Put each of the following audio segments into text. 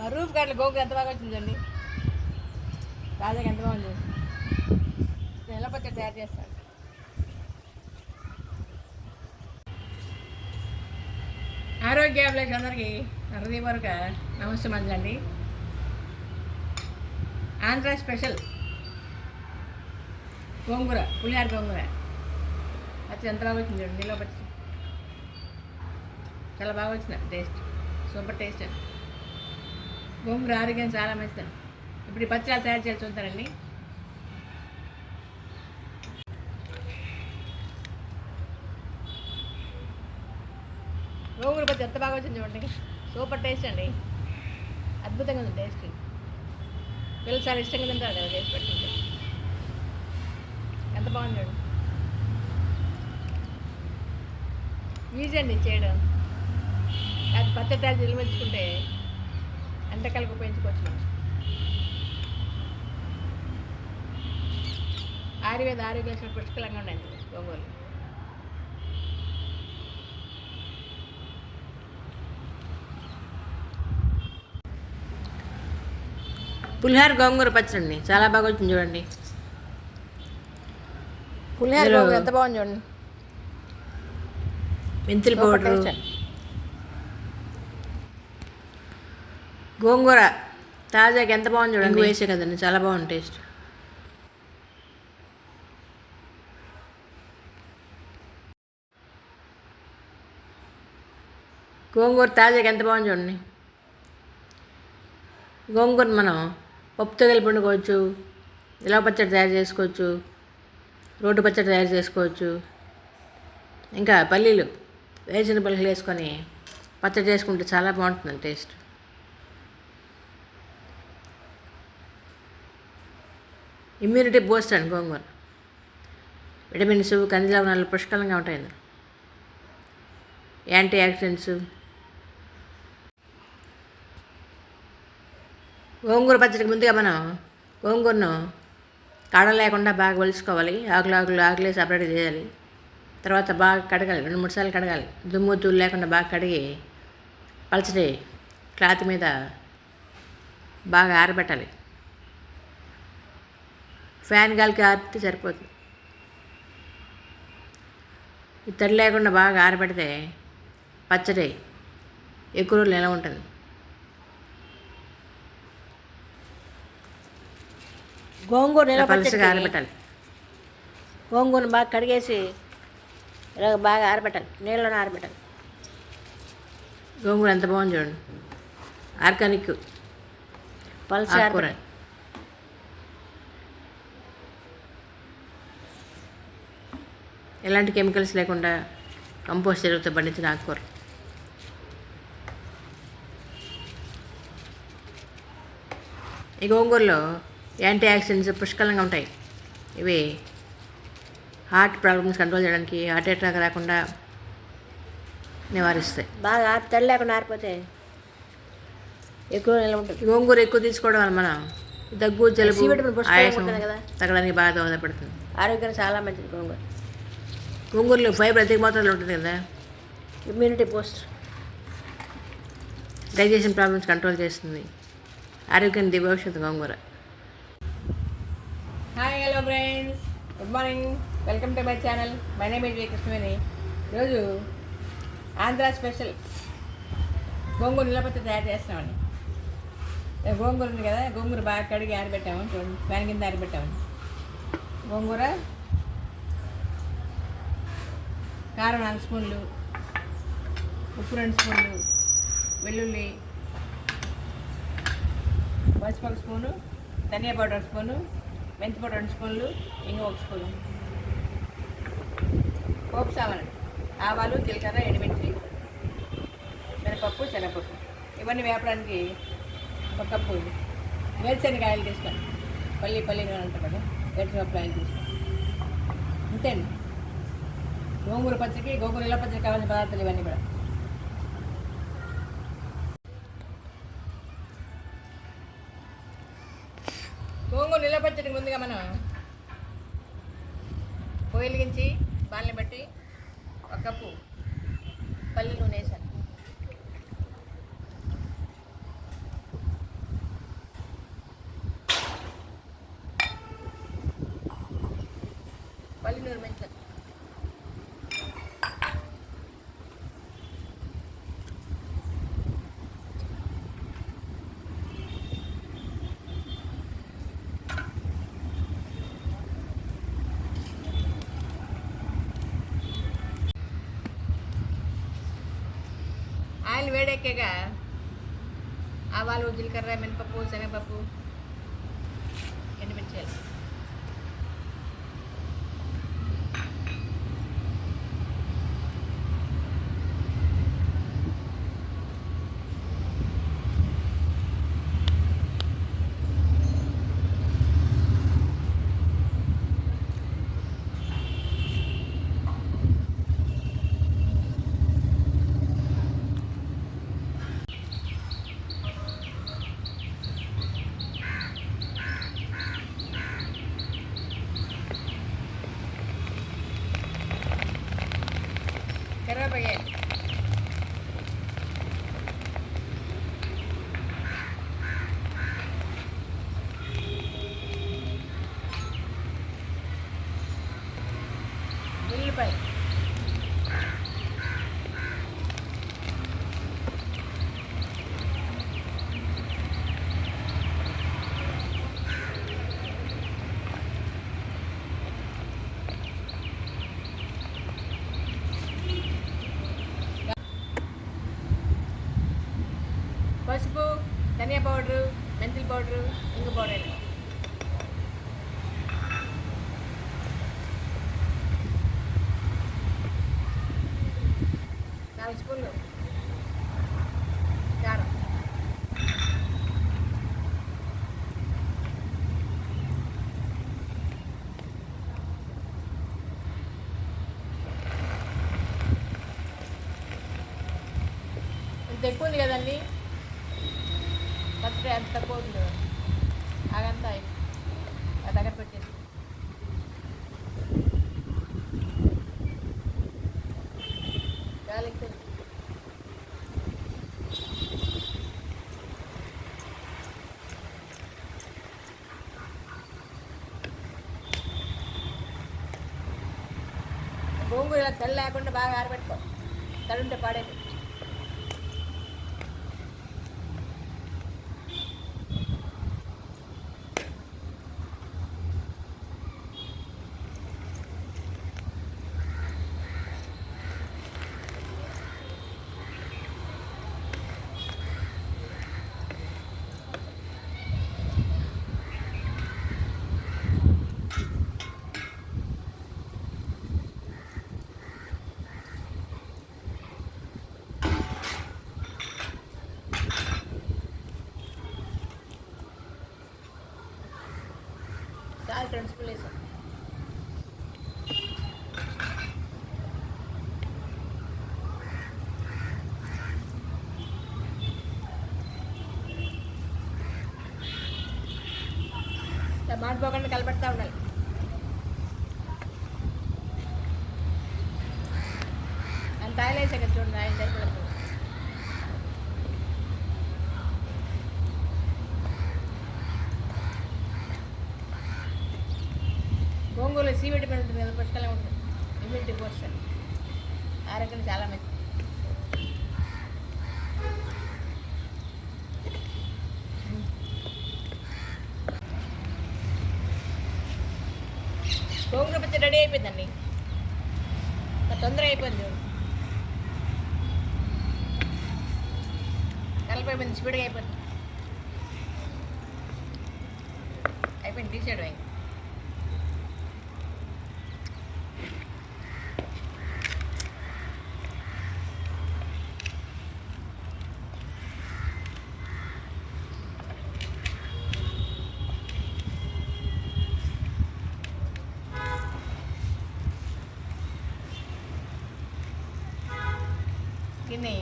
మా రూఫ్ గట్ల గోకు ఎంత బాగా వచ్చిందండి రాజాకి ఎంత బాగుంది నెల తయారు చేస్తాడు ఆరోగ్య అభిలాష్ అందరికీ హృదయపూర్వక నమస్తే అండి ఆంధ్ర స్పెషల్ గోంగూర పులిహార గోంగూర. అది ఎంత బాగా వచ్చింది చూడండి నీలో చాలా బాగా వచ్చింది టేస్ట్. Super taste. గోంగూర ఆరోగ్యం చాలా మంచిది ఇప్పుడు ఈ పచ్చడి తయారు చేసి చూద్దారండి గోంగూర పచ్చి ఎంత బాగా వచ్చింది చూడండి. సూపర్ టేస్ట్ అండి. అద్భుతంగా ఉంది టేస్ట్. పిల్లలు చాలా ఇష్టంగా తింటారు కదా టేస్ట్ పెట్టుకుంటే. ఎంత బాగుంది చూడండి. ఈజీ అండి చేయడం. అది పచ్చడి తయారు నిల్వచ్చుకుంటే ఎంతకాలకు ఉపయోగించుకోవచ్చు. మనం ఆయుర్వేద ఆరోగ్య లక్షణాలు పుష్కలంగా ఉన్నాయండి గోంగూరలు పులిహార గోంగూర పచ్చడి చాలా బాగా వచ్చింది చూడండి. పులిహార గోంగూర ఎంత బాగుంది చూడండి. మెంతుల పౌడరు టేస్ట్ అండి. గోంగూర తాజాగా ఎంత బాగుంది చూడండి. వేసే కదండి చాలా బాగుంది టేస్ట్. గోంగూర తాజాగా ఎంత బాగుంది చూడండి. గోంగూర మనం పప్పుతో కలిపి వండుకోవచ్చు ఇలా పచ్చడి తయారు చేసుకోవచ్చు రోడ్డు పచ్చడి తయారు చేసుకోవచ్చు. ఇంకా పల్లీలు వేసిన పల్లీలు వేసుకొని పచ్చడి చేసుకుంటే చాలా బాగుంటుంది టేస్ట్. ఇమ్యూనిటీ బూస్ట్ అండి గోంగూర. విటమిన్స్ ఖనిజ లవణాలు పుష్కలంగా ఉంటాయి ఇందులో. యాంటీ ఆక్సిడెంట్స్ గోంగూర పచ్చడికి ముందుగా మనం గోంగూరను కాడ లేకుండా బాగా ఒలుచుకోవాలి ఆకులు ఆకులు ఆకులే సపరేట్ చేయాలి. తర్వాత బాగా కడగాలి. రెండు మూడు సార్లు కడగాలి. దుమ్ము తూలు లేకుండా బాగా కడిగి పలచడి క్లాత్ మీద బాగా ఆరబెట్టాలి. ఫ్యాన్ గాలికి ఆరితే సరిపోతుంది. ఈ తడి లేకుండా బాగా ఆరబెడితే పచ్చడి ఎక్కువ రోజులు ఎలా ఉంటుంది. గోంగూర నిల్వ ఆరబెట్టాలి. గోంగూరను బాగా కడిగేసి ఇలా బాగా ఆరబెట్టాలి. నీళ్ళలో ఆరబెట్టాలి. గోంగూర ఎంత బాగుంది చూడండి. ఆర్గానిక్. పలుచగా ఆకుకూర. ఎలాంటి కెమికల్స్ లేకుండా కంపోస్ట్ ఎరువుతో పండించిన ఆకుకూర. ఈ గోంగూరలో యాంటీ ఆక్సిడెంట్స్ పుష్కలంగా ఉంటాయి. ఇవి హార్ట్ ప్రాబ్లమ్స్ కంట్రోల్ చేయడానికి హార్ట్ అటాక్ రాకుండా నివారిస్తాయి. బాగా తడి లేకుండా ఆరిపోతే ఎక్కువ ఉంటుంది గోంగూర ఎక్కువ తీసుకోవడం వల్ల మనం దగ్గు జలుబు ఆయాసం. తగ్గడానికి బాగా దోహదపడుతుంది. ఆరోగ్యానికి చాలా మంచిది గోంగూర. గోంగూరలో ఫైబర్ అధిక మోతాదులో ఉంటుంది కదా? Immunity boost digestion problems control చేస్తుంది. ఆరోగ్యానికి దివ్యౌషధం గోంగూర hi hello friends good morning welcome to my channel my name is Krishnaveni ఈరోజు ఆంధ్ర స్పెషల్ గోంగూర నిలబట్టి తయారు చేస్తామండి ఏ గోంగూర ఉంది కదా? గోంగూర బాగా కడిగి ఆరబెట్టాము. చూడండి ఫ్యాన్ కింద ఆరబెట్టాము. గోంగూర కారం నాలుగు స్పూన్లు ఉప్పు రెండు స్పూన్లు వెల్లుల్లి పసుపు స్పూను ధనియా పౌడర్ స్పూను మెంతి పౌడర్ రెండు స్పూన్లు ఇంగు ఒక స్పూను. పోపు సామాను ఆవాలు జీలకర్ర ఎండుమిర్చి మినపప్పు శనగపప్పు. ఇవన్నీ వేపడానికి ఒక కప్పు వేరుశనగకాయలు తీసుకోండి పల్లి పల్లి నూనె అంటారు కదా వేరుశనగకాయలు తీసుకోండి అంతే అండి గోంగూర పచ్చడికి గోంగూర ఇళ్ళ పచ్చడికి కావాల్సిన పదార్థాలు ఇవన్నీ కూడా. గోంగూర నిల పచ్చడికి ముందుగా మనం పొయ్యిలిగించి బాల్ని బట్టి ఒక కప్పు పల్లి నూనె వేసాను పల్లి నూనె మంచి మంచిగా ఆయిల్ వేడెక్కాక ఆవాలు జీలకర్ర మినపప్పు శనగపప్పు ఎండుమిర్చాలు కరివేపాకు పసుపు ధనియా పౌడరు మెంతుల పౌడరు ఇంక పౌడర్ నాలుగు స్పూన్లు. కారం. ఇంత ఎక్కువ ఉంది కదండి. పచ్చడి అంత తక్కువ అదంతా ఆ దగ్గర పెట్టేసి చాలా గోంగూర ఇలా తెల్ల లేకుండా బాగా ఆరబెట్టుకో. తడుంటే పాడేది రెండు స్పూన్లు వేసాం బాగా కలపెడతా ఉండాలి అంత ఆయిల్ వేసాక చూడండి ఆయిల్ సరిపడదు గోంగూరలో సి విటమిన్ ఉంటుంది కదా పుష్కలం ఉంటుంది. ఇమ్యూనిటీ పోషన్ ఆరోగ్యం చాలా మంచిది. గోంగూర పచ్చడి రెడీ అయిపోయిందండి తొందర అయిపోయింది. కలిపోయిపోయింది స్పీడ్గా అయిపోయింది. అయిపోయింది తీసేయడం ఇంకా తిని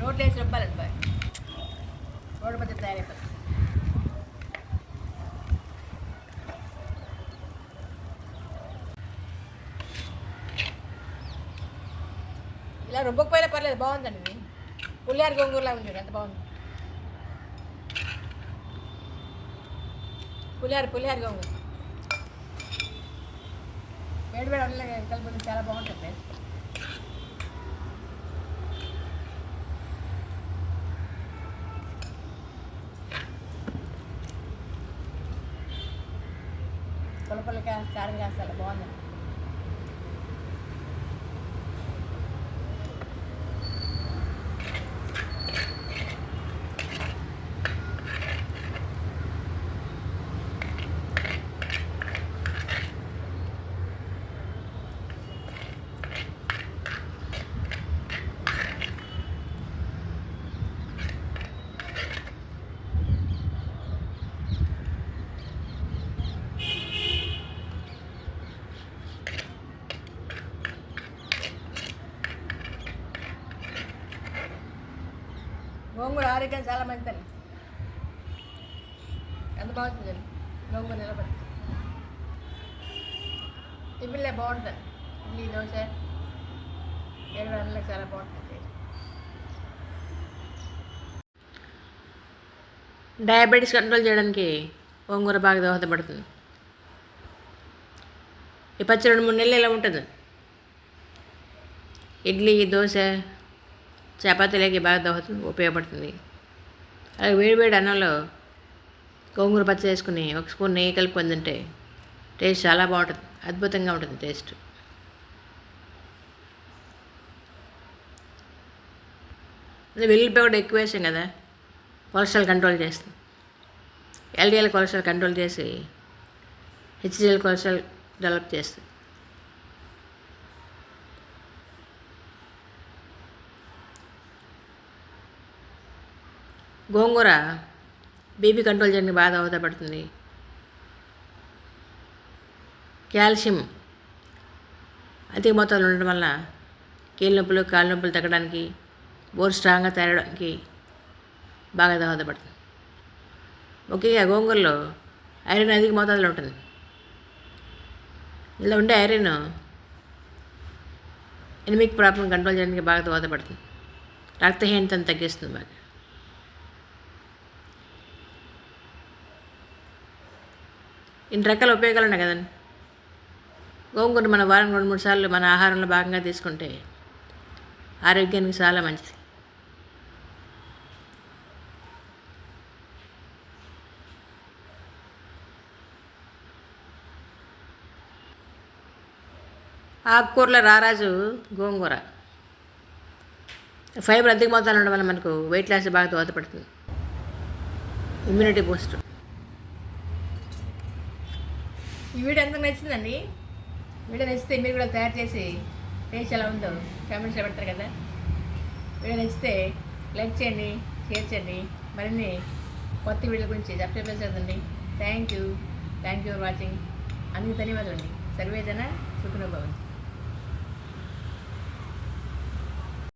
రోడ్లు వేసి రుబ్బాలండి బాయ్. రోడ్డు పద్ధతి తయారైపోతుంది ఇలా రుబ్బకపోయినా పర్లేదు బాగుందండి ఇది. పుల్లారి గోంగూరలా ఉంది ఎంత బాగుంది. పులిహార పులిహార గోంగూర. వేడి వేడి అన్నం కలుపుకుంటే చాలా బాగుంటుంది. పులపులగా అసలు బాగుంది. గోంగూర ఆరోగ్యం చాలా మంచిదని. ఎంత బాగుంటుంది గోంగూర నిలబడి. టిఫిన్లే బాగుంటుంది ఇడ్లీ దోశ ఏడు అన్నం చాలా బాగుంటుంది డయాబెటీస్ కంట్రోల్ చేయడానికి గోంగూర బాగా దోహదపడుతుంది. ఈ పచ్చి రెండు మూడు నెలలు ఇలా ఉంటుంది? ఇడ్లీ దోశ చపాతీలకి బాగా దోహదం ఉపయోగపడుతుంది. అలాగే వేడి వేడి అన్నంలో గోంగూర పచ్చ వేసుకుని ఒక స్పూన్ నెయ్యి కలుపుకొని తింటే టేస్ట్ చాలా బాగుంటుంది. అద్భుతంగా ఉంటుంది టేస్ట్. అదే వెల్లుల్లిపాయ కూడా ఎక్కువ వేసాం కదా కొలెస్ట్రాల్ కంట్రోల్ చేస్తుంది ఎల్డిఎల్ కొలెస్ట్రాల్ కంట్రోల్ చేసి హెచ్డిఎల్ కొలెస్ట్రాల్ డెవలప్ చేస్తుంది గోంగూర బీపీ కంట్రోల్ చేయడానికి బాగా దోహదపడుతుంది కాల్షియం అధిక మోతాదులో ఉండడం వల్ల కీళ్ళ నొప్పులు కాళ్ళ నొప్పులు తగ్గడానికి బోర్ స్ట్రాంగ్గా తేరడానికి బాగా దోహదపడుతుంది ముఖ్యంగా గోంగూరలో ఐరన్ అధిక మోతాదులో ఉంటుంది. ఇందులో ఉండే ఐరన్ ఎనిమిక్ ప్రాబ్లం కంట్రోల్ చేయడానికి బాగా దోహదపడుతుంది రక్తహీనతను తగ్గిస్తుంది బాగా. ఇన్ని రకాల ఉపయోగాలు ఉన్నాయి కదండి. గోంగూర మన వారం రెండు మూడు సార్లు మన ఆహారంలో భాగంగా తీసుకుంటే ఆరోగ్యానికి చాలా మంచిది. ఆకుకూరల రారాజు గోంగూర. ఫైబర్ అధిక మోతాదులో ఉండడం వల్ల మనకు వెయిట్ లాస్ బాగా దోహదపడుతుంది. Immunity Boost. ఈ వీడియో ఎంత నచ్చిందండి? వీడియో నచ్చితే మీరు కూడా తయారు చేసి టేస్ట్ ఎలా ఉందో కామెంట్స్లో పెడతారు కదా. వీడియో నచ్చితే లైక్ చేయండి షేర్ చేయండి. మరిన్ని కొత్త వీడియో గురించి subscribe చేసేదండి. Thank you thank you for watching అందుకు ధన్యవాదాలు అండి సర్వేజన సుఖనోభవంతి.